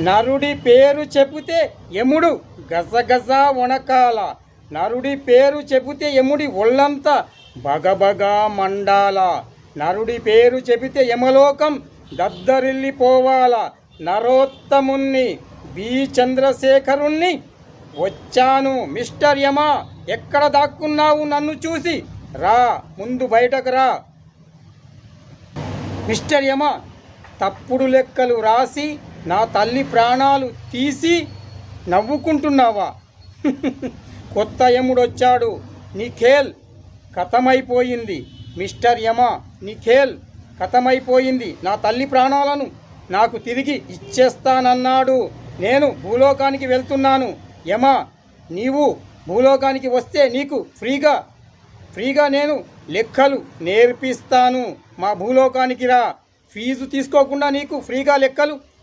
నరుడి పేరు చెబితే యముడు. గజగజ వణకాల నరుడి పేరు చెబితే యముడి ఒళ్ళంతా బగబగా మండాల. నరుడి పేరు చెబితే యమలోకం దద్దరిల్లిపోవాల నరోత్తముణ్ణి బి చంద్రశేఖరుణ్ణి వచ్చాను మిస్టర్ యమ. ఎక్కడ దాక్కున్నావు నన్ను చూసి? రా ముందు బయటకు రా. మిస్టర్ యమ తప్పుడు లెక్కలు రాసి నా తల్లి ప్రాణాలు తీసి నవ్వుకుంటున్నావా? కొత్త యముడొచ్చాడు. నిఖేల్ కథమైపోయింది. మిస్టర్ యమ నిఖేల్ కథమైపోయింది. నా తల్లి ప్రాణాలను నాకు తిరిగి ఇచ్చేస్తానన్నాడు. నేను భూలోకానికి వెళ్తున్నాను. యమ నీవు భూలోకానికి వస్తే నీకు ఫ్రీగా ఫ్రీగా నేను లెక్కలు నేర్పిస్తాను. మా భూలోకానికి రా. ఫీజు తీసుకోకుండా నీకు ఫ్రీగా లెక్కలు